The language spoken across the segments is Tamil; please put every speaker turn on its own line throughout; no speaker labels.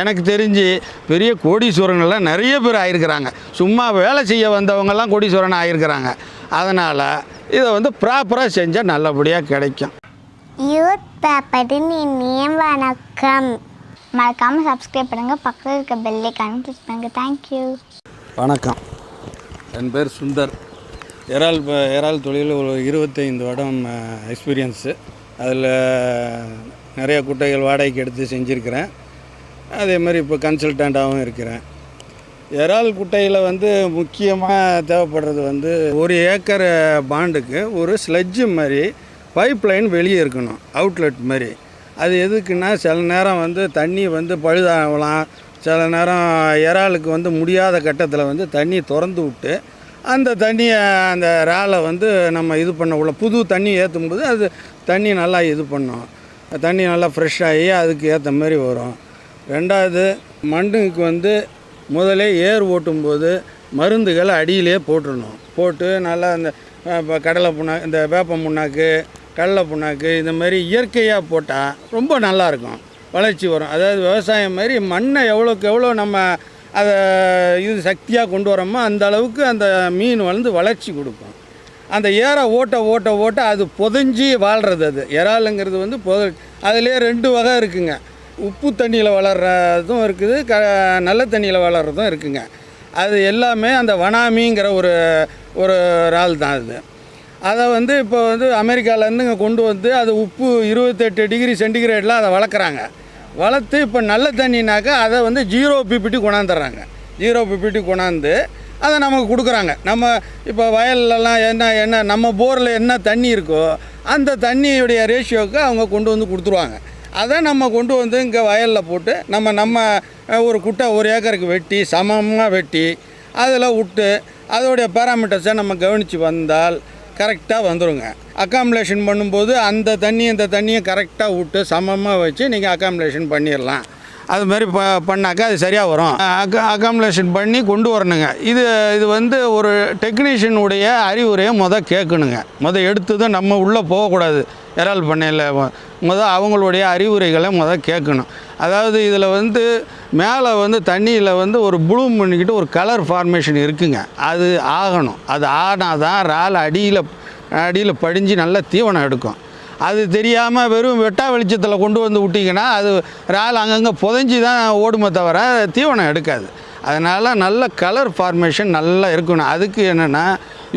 எனக்கு தெரிஞ்சு பெரிய கோடீஸ்வரங்கள்லாம் நிறைய பேர் ஆயிருக்கிறாங்க. சும்மா வேலை செய்ய வந்தவங்கெல்லாம் கோடீஸ்வரன் ஆயிருக்கிறாங்க. அதனால் இதை வந்து ப்ராப்பராக செஞ்சால் நல்லபடியாக கிடைக்கும்.
யூத் பேப்பரின் இனிய வணக்கம். மறக்காமல் சப்ஸ்கிரைப் பண்ணுங்கள் பக்கத்தில் இருக்க பெல்லைக்கான கிளிக் பண்ணுங்கள் தேங்க்யூ
வணக்கம். என் பேர் சுந்தர். இறால் இறால் தொழில் ஒரு இருபத்தைந்து வருடம் எக்ஸ்பீரியன்ஸு அதில் நிறைய குட்டைகள் வாடகைக்கு எடுத்து செஞ்சுருக்கிறேன். அதே மாதிரி இப்போ கன்சல்டண்ட்டாகவும் இருக்கிறேன். இறால் குட்டையில் வந்து முக்கியமாக தேவைப்படுறது வந்து ஒரு ஏக்கர் பாண்டுக்கு ஒரு ஸ்லெட்ஜு மாதிரி பைப் லைன் வெளியே இருக்கணும் அவுட்லெட் மாதிரி அது எதுக்குன்னா சில நேரம் வந்து தண்ணி வந்து பழுதாகலாம் சில நேரம் இறாலுக்கு வந்து முடியாத கட்டத்தில் வந்து தண்ணி திறந்து விட்டு அந்த தண்ணியை அந்த இறாலை வந்து நம்ம இது பண்ண உள்ள புது தண்ணி ஏற்றும்போது அது தண்ணி நல்லா இது பண்ணும். தண்ணி நல்லா ஃப்ரெஷ் ஆகி அதுக்கு ஏற்ற மாதிரி வரும். ரெண்டாவது மண்ணுக்கு வந்து முதலே ஏர் ஓட்டும்போது மருந்துகளை அடியிலே போட்டுடணும் போட்டு நல்லா அந்த இப்போ கடலை புண்ணா இந்த வேப்ப புண்ணாக்கு கடலை புண்ணாக்கு இந்த மாதிரி இயற்கையாக போட்டால் ரொம்ப நல்லாயிருக்கும். வளர்ச்சி வரும். அதாவது விவசாயம் மாதிரி மண்ணை எவ்வளோக்கு எவ்வளோ நம்ம அதை இது சக்தியாக கொண்டு வரோமோ அந்த அளவுக்கு அந்த மீன் வந்து வளர்ச்சி கொடுக்கும். அந்த ஏரை ஓட்ட ஓட்ட ஓட்ட அது புதைஞ்சி வாழ்கிறது அது. இறாலுங்கிறது வந்து புத அதுலேயே ரெண்டு வகை இருக்குங்க. உப்பு தண்ணியில் வளர்கிறதும் இருக்குது க நல்ல தண்ணியில் வளர்கிறதும் இருக்குங்க. அது எல்லாமே அந்த வனாமிங்கிற ஒரு ஒரு இறால் தான் அது. அதை வந்து இப்போ வந்து அமெரிக்காவிலேருந்துங்க கொண்டு வந்து அது உப்பு இருபத்தெட்டு டிகிரி சென்டிகிரேடில் அதை வளர்க்குறாங்க. வளர்த்து இப்போ நல்ல தண்ணினாக்கா அதை வந்து ஜீரோ பிபிடி கொண்டாந்துடுறாங்க ஜீரோ பிபிடி கொண்டாந்து அதை நமக்கு கொடுக்குறாங்க. நம்ம இப்போ வயல்லலாம் என்ன என்ன நம்ம போரில் என்ன தண்ணி இருக்கோ அந்த தண்ணியுடைய ரேஷியோவுக்கு அவங்க கொண்டு வந்து கொடுத்துருவாங்க. அதை நம்ம கொண்டு வந்து இங்கே வயலில் போட்டு நம்ம நம்ம ஒரு குட்டை ஒரு ஏக்கருக்கு வெட்டி சமமாக வெட்டி அதில் விட்டு அதோடைய பேராமீட்டர்ஸை நம்ம கவனித்து வந்தால் கரெக்டாக வந்துருங்க. அக்காமலேஷன் பண்ணும்போது அந்த தண்ணி இந்த தண்ணியை கரெக்டாக விட்டு சமமாக வச்சு நீங்கள் அக்காமலேஷன் பண்ணிடலாம் அது மாதிரி ப பண்ணாக்கா அது சரியாக வரும். அக்கா அக்காமலேஷன் பண்ணி கொண்டு வரணுங்க. இது இது வந்து ஒரு டெக்னீஷியனுடைய அறிவுரையை மொதல் கேட்கணுங்க. முதல் எடுத்து தான் நம்ம உள்ளே போகக்கூடாது. இறால் பண்ணையில் மொதல் அவங்களுடைய அறிவுரைகளை மொதல் கேட்கணும். அதாவது இதில் வந்து மேலே வந்து தண்ணியில் வந்து ஒரு ப்ளூம் பண்ணிக்கிட்டு ஒரு கலர் ஃபார்மேஷன் இருக்குங்க. அது ஆகணும். அது ஆனால் தான் இறால் அடியில் அடியில் படிஞ்சு நல்லா தீவனம் எடுக்கும். அது தெரியாமல் வெறும் வெட்டா வெளிச்சத்தில் கொண்டு வந்து விட்டிங்கன்னா அது இறால் அங்கங்கே புதைஞ்சி தான் ஓடுமே தவிர தீவனம் எடுக்காது. அதனால் நல்ல கலர் ஃபார்மேஷன் நல்லா இருக்கணும். அதுக்கு என்னென்னா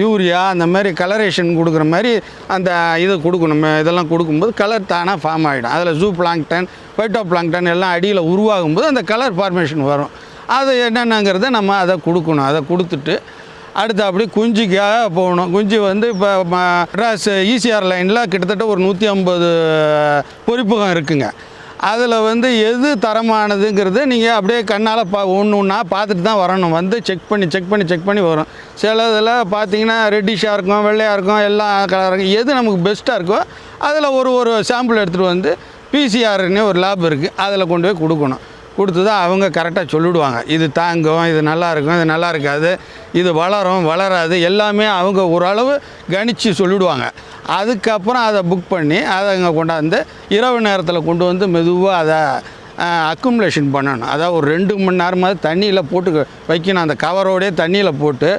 யூரியா அந்த மாதிரி கலரேஷன் கொடுக்குற மாதிரி அந்த இது கொடுக்கணும். இதெல்லாம் கொடுக்கும்போது கலர் தானாக ஃபார்ம் ஆகிடும் அதில் ஜூ பிளாங்டன் பைட்டோ பிளாங்டன் எல்லாம் அடியில் உருவாகும்போது அந்த கலர் ஃபார்மேஷன் வரும். அது என்னென்னங்கிறத நம்ம அதை கொடுக்கணும். அதை கொடுத்துட்டு அடுத்து அப்படி குஞ்சுக்காக போகணும். குஞ்சு வந்து இப்போ மெட்ராஸ் ஈசிஆர் லைனில் கிட்டத்தட்ட ஒரு நூற்றி ஐம்பது பொறிப்புகம் இருக்குங்க. அதில் வந்து எது தரமானதுங்கிறது நீங்கள் அப்படியே கண்ணால் பா ஒன்று ஒன்றா பார்த்துட்டு தான் வரணும். வந்து செக் பண்ணி செக் பண்ணி செக் பண்ணி வரும். சில இதில் பார்த்தீங்கன்னா ரெட்டிஷாக இருக்கும் வெள்ளையாக இருக்கும் எல்லா கலராக இருக்கும். எது நமக்கு பெஸ்ட்டாக இருக்கோ அதில் ஒரு ஒரு சாம்பிள் எடுத்துகிட்டு வந்து பிசிஆர்னு ஒரு லேப் இருக்குது அதில் கொண்டு போய் கொடுக்கணும். கொடுத்து தான் அவங்க கரெக்டாக சொல்லிவிடுவாங்க இது தாங்கும் இது நல்லா இருக்கும் இது நல்லா இருக்காது இது வளரும் வளராது எல்லாமே அவங்க ஓரளவு கணித்து சொல்லிவிடுவாங்க அதுக்கப்புறம் அதை புக் பண்ணி அதை இங்கே கொண்டாந்து இரவு நேரத்தில் கொண்டு வந்து மெதுவாக அதை அக்குமுலேஷன் பண்ணணும். அதாவது ஒரு ரெண்டு மணி நேரமாவது தண்ணியில் போட்டு வைக்கணும். அந்த கவரோடே தண்ணியில் போட்டு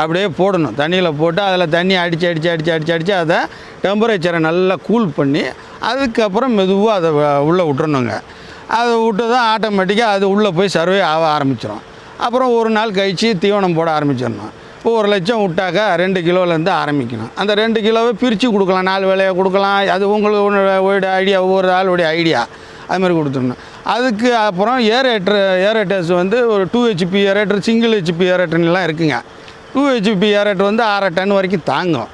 அப்படியே போடணும். தண்ணியில் போட்டு அதில் தண்ணி அடித்து அடித்து அடித்து அடித்து அடித்து அதை டெம்பரேச்சரை நல்லா கூல் பண்ணி அதுக்கப்புறம் மெதுவாக அதை உள்ளே விட்டுறணுங்க. அதை விட்டு தான் ஆட்டோமேட்டிக்காக அது உள்ளே போய் சர்வே ஆக ஆரம்பிச்சிடும் அப்புறம் ஒரு நாள் கழித்து தீவனம் போட ஆரம்பிச்சிடணும். இப்போ ஒரு லட்சம் விட்டாக்கா ரெண்டு கிலோலேருந்து ஆரம்பிக்கணும். அந்த ரெண்டு கிலோவை பிரித்து கொடுக்கலாம். நாலு வேலையாக கொடுக்கலாம். அது உங்களுக்கு ஐடியா ஒவ்வொரு ஆளுடைய ஐடியா அது மாதிரி கொடுத்துடணும். அதுக்கு அப்புறம் ஏரேட்டர் ஏரேட்டர்ஸ் வந்து ஒரு two HP aerator single HP ஏரேட்டர்லாம் இருக்குங்க. டூ ஹெச்பி ஏரேட்டர் வந்து அரை டன் வரைக்கும் தாங்கும்.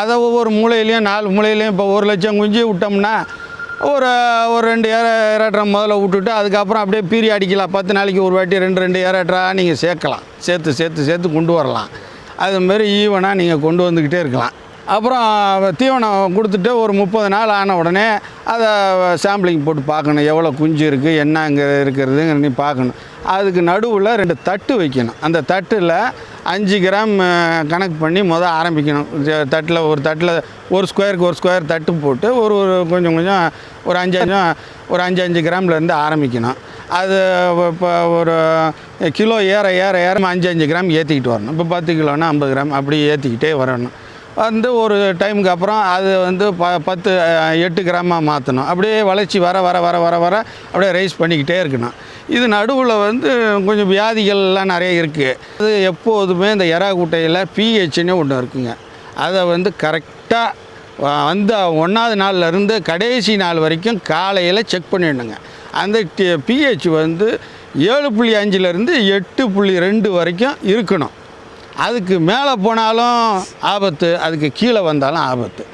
அதை ஒவ்வொரு மூலையிலையும் நாலு மூலையிலையும் இப்போ ஒரு லட்சம் குஞ்சு விட்டோம்னா ஒரு ஒரு ரெண்டு ஏற ஏரேட்டரை முதல்ல விட்டுட்டு அதுக்கப்புறம் அப்படியே பீரி அடிக்கலாம். பத்து நாளைக்கு ஒரு வாட்டி ரெண்டு ரெண்டு ஏரேட்டராக நீங்கள் சேர்க்கலாம். சேர்த்து சேர்த்து சேர்த்து கொண்டு வரலாம். அதுமாரி ஈவனாக நீங்கள் கொண்டு வந்துக்கிட்டே இருக்கலாம். அப்புறம் தீவனம் கொடுத்துட்டு ஒரு முப்பது நாள் ஆன உடனே அதை சாம்பிளிங் போட்டு பார்க்கணும். எவ்வளோ குஞ்சு இருக்குது என்ன அங்கே இருக்கிறது பார்க்கணும். அதுக்கு நடுவில் ரெண்டு தட்டு வைக்கணும். அந்த தட்டில் அஞ்சு கிராம் கணக்கு பண்ணி முதல் ஆரம்பிக்கணும். தட்டில் ஒரு தட்டில் ஒரு ஸ்கொயருக்கு ஒரு ஸ்கொயர் தட்டு போட்டு ஒரு ஒரு கொஞ்சம் கொஞ்சம் ஒரு அஞ்சு ஒரு அஞ்சு அஞ்சு கிராம்லேருந்து ஆரம்பிக்கணும். அது இப்போ ஒரு கிலோ ஏற ஏற ஏற அஞ்சு அஞ்சு கிராம் ஏற்றிக்கிட்டு வரணும். இப்போ பத்து கிலோன்னா ஐம்பது கிராம் அப்படி ஏற்றிக்கிட்டே வரணும். வந்து ஒரு டைமுக்கு அப்புறம் அது வந்து ப பத்து எட்டு கிராமாக மாற்றணும் அப்படியே வளர்ச்சி வர வர வர வர வர அப்படியே ரைஸ் பண்ணிக்கிட்டே இருக்கணும். இது நடுவில் வந்து கொஞ்சம் வியாதிகள்லாம் நிறைய இருக்குது அது எப்போதுமே இந்த எறா கூட்டையில் பிஹெச்னு ஒன்று இருக்குங்க. அதை வந்து கரெக்டாக வந்த ஒன்றாவது நாள்லேருந்து கடைசி நாள் வரைக்கும் காலையில் செக் பண்ணிடணுங்க. அந்த பிஹெச் வந்து ஏழு புள்ளி அஞ்சுலேருந்து எட்டு புள்ளி ரெண்டு வரைக்கும் இருக்கணும். அதுக்கு மேலே போனாலும் ஆபத்து அதுக்கு கீழே வந்தாலும் ஆபத்து.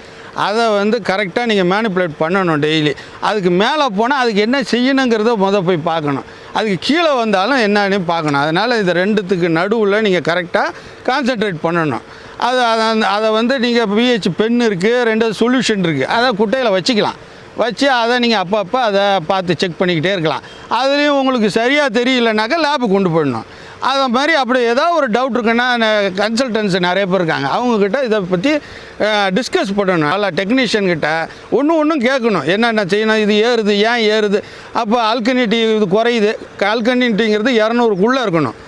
அதை வந்து கரெக்டாக நீங்கள் மேனிப்புலேட் பண்ணணும் டெய்லி அதுக்கு மேலே போனால் அதுக்கு என்ன செய்யணுங்கிறத முத போய் பார்க்கணும். அதுக்கு கீழே வந்தாலும் என்னன்னு பார்க்கணும். அதனால் இந்த ரெண்டுத்துக்கு நடுவில் நீங்கள் கரெக்டாக கான்சென்ட்ரேட் பண்ணணும். அது அதை அதை வந்து நீங்கள் பிஹெச் பென் இருக்குது ரெண்டு சொல்யூஷன் இருக்குது அதை குட்டையில் வச்சுக்கலாம். வச்சு அதை நீங்கள் அப்பப்போ அதை பார்த்து செக் பண்ணிக்கிட்டே இருக்கலாம். அதுலேயும் உங்களுக்கு சரியாக தெரியலனாக்கா லேபு கொண்டு போயிடணும். அதை மாதிரி அப்படி ஏதாவது ஒரு டவுட் இருக்குன்னா கன்சல்டன்ஸ் நிறைய பேர் இருக்காங்க. அவங்கக்கிட்ட இதை பற்றி டிஸ்கஸ் பண்ணணும். நல்லா டெக்னீஷியன்கிட்ட ஒன்று ஒன்றும் கேட்கணும். என்னென்ன செய்யணும்? இது ஏறுது ஏன் ஏறுது? அப்போ ஆல்கனிட்டி இது குறையுது. ஆல்கனிட்டிங்கிறது இரநூறுக்குள்ளே இருக்கணும்.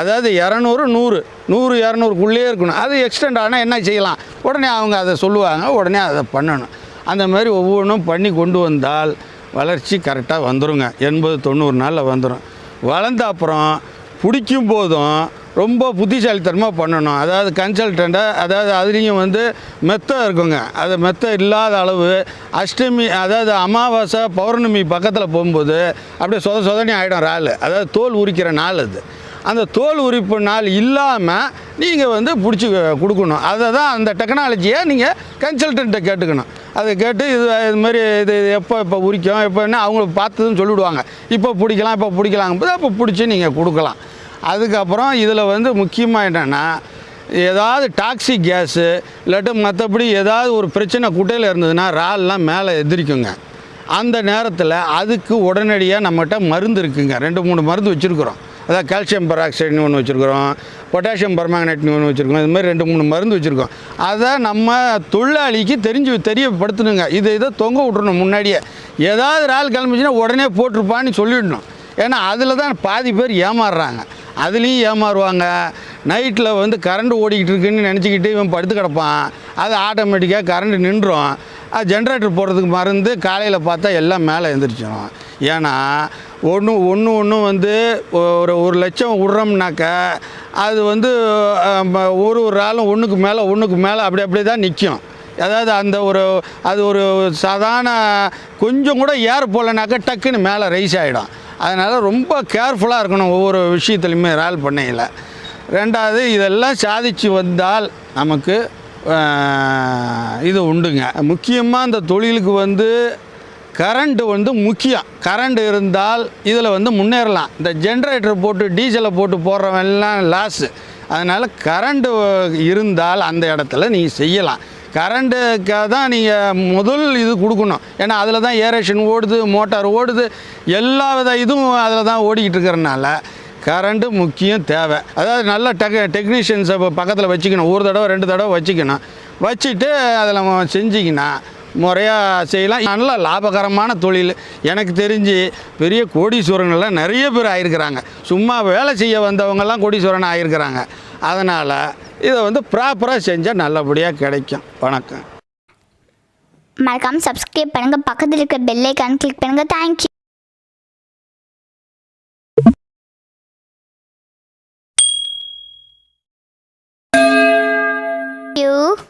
அதாவது இரநூறு நூறு. நூறு இரநூறுக்குள்ளேயே இருக்கணும். அது எக்ஸ்டெண்ட் ஆனால் என்ன செய்யலாம்? உடனே அவங்க அதை சொல்லுவாங்க. உடனே அதை பண்ணணும். அந்த மாதிரி ஒவ்வொன்றும் பண்ணி கொண்டு வந்தால் வளர்ச்சி கரெக்டாக வந்துடுங்க எண்பது தொண்ணூறு நாளில் வந்துடும் வளர்ந்த அப்புறம் பிடிக்கும் போதும் ரொம்ப புத்திசாலித்தனமாக பண்ணணும். அதாவது கன்சல்டண்ட்டை அதாவது அதுலேயும் வந்து மெத்தை இருக்குங்க. அது மெத்தை இல்லாத அளவு அஷ்டமி அதாவது அமாவாசை பௌர்ணமி பக்கத்தில் போகும்போது அப்படியே சொத சொதனி ஆகிடும் இறால். அதாவது தோல் உரிக்கிற நாள் அது. அந்த தோல் உரிப்பு நாள் இல்லாமல் நீங்கள் வந்து பிடிச்சி கொடுக்கணும். அதை தான் அந்த டெக்னாலஜியை நீங்கள் கன்சல்டண்ட்டை கேட்டுக்கணும். அதை கேட்டு இது இது மாதிரி இது எப்போ இப்போ உரிக்கும் எப்போ என்ன அவங்களுக்கு பார்த்ததுன்னு சொல்லிவிடுவாங்க. இப்போ பிடிக்கலாம் இப்போ பிடிக்கலாங்கும்போது அப்போ பிடிச்சி நீங்கள் கொடுக்கலாம். அதுக்கப்புறம் இதில் வந்து முக்கியமாக என்னென்னா ஏதாவது டாக்ஸிக் கேஸு இல்லாட்டி மற்றபடி ஏதாவது ஒரு பிரச்சனை குட்டையில் இருந்ததுன்னா ரால்லாம் மேலே எதிரிக்குங்க. அந்த நேரத்தில் அதுக்கு உடனடியாக நம்மகிட்ட மருந்து இருக்குங்க. ரெண்டு மூணு மருந்து வச்சுருக்குறோம். அதான் கால்சியம் பெராக்சைடுன்னு ஒன்று வச்சுருக்குறோம் பொட்டாசியம் பர்மாங்கனேட்னு ஒன்று வச்சுருக்கோம் இது மாதிரி ரெண்டு மூணு மருந்து வச்சுருக்கோம். அதை நம்ம தொழிலாளிக்கு தெரிஞ்சு தெரியப்படுத்தணுங்க. இதை இதை தொங்க விட்றணும் முன்னாடியே. ஏதாவது இறால் கிளம்பிச்சுன்னா உடனே போட்டிருப்பான்னு சொல்லிடணும். ஏன்னா அதில் தான் பாதி பேர் ஏமாறுறாங்க. அதுலேயும் ஏமாறுவாங்க. நைட்டில் வந்து கரண்ட் ஓடிக்கிட்டு இருக்குன்னு நினச்சிக்கிட்டு இவன் படுத்து கிடப்பான். அது ஆட்டோமேட்டிக்காக கரண்ட் நின்றும் அது ஜென்ரேட்டர் போடுறதுக்கு மருந்து காலையில் பார்த்தா எல்லாம் மேலே எழுந்திரிச்சிடும் ஏன்னா ஒன்று ஒன்று ஒன்று வந்து ஒரு ஒரு லட்சம் விட்றோம்னாக்க அது வந்து ஒரு ஒரு ஆளும் ஒன்றுக்கு மேலே ஒன்றுக்கு மேலே அப்படி அப்படியே தான் நிற்கும் அதாவது அந்த ஒரு அது ஒரு சாதாரண கொஞ்சம் கூட ஏர் போகலனாக்கா டக்குன்னு மேலே ரைஸ் ஆகிடும் அதனால் ரொம்ப கேர்ஃபுல்லாக இருக்கணும் ஒவ்வொரு விஷயத்துலையுமே இறால் பண்ணையில். ரெண்டாவது இதெல்லாம் சாதிச்சு வந்தால் நமக்கு இது உண்டுங்க. முக்கியமாக அந்த தொழிலுக்கு வந்து கரண்ட்டு வந்து முக்கியம். கரண்ட் இருந்தால் இதில் வந்து முன்னேறலாம். இந்த ஜென்ரேட்டர் போட்டு டீசலை போட்டு போடுறவெல்லாம் லாஸு அதனால் கரண்ட்டு இருந்தால் அந்த இடத்துல நீங்கள் செய்யலாம். கரண்ட்டுக்காக தான் நீங்கள் முதல் இது கொடுக்கணும். ஏன்னா அதில் தான் ஏரேஷன் ஓடுது மோட்டார் ஓடுது. எல்லா வித இதுவும் அதில் தான் ஓடிக்கிட்டு இருக்கிறனால கரண்ட்டு முக்கியம் தேவை. அதாவது நல்ல டெக் டெக்னீஷியன்ஸை பக்கத்தில் வச்சுக்கணும். ஒரு தடவை ரெண்டு தடவை வச்சுக்கணும். வச்சுட்டு அதில் செஞ்சிங்கன்னா முறையாக செய்யலாம். நல்ல லாபகரமான தொழில். எனக்கு தெரிஞ்சு பெரிய கோடீஸ்வரங்கள்லாம் நிறைய பேர் ஆயிருக்கிறாங்க. சும்மா வேலை செய்ய வந்தவங்கெல்லாம் கோடீஸ்வரன் ஆயிருக்கிறாங்க. அதனால் இதை வந்து ப்ராப்பராக செஞ்சால் நல்லபடியாக கிடைக்கும். வணக்கம்.
மறக்காமல் சப்ஸ்கிரைப் பண்ணுங்கள் பக்கத்தில் இருக்க பெல்லைக்கான் கிளிக் பண்ணுங்கள் தேங்க்யூ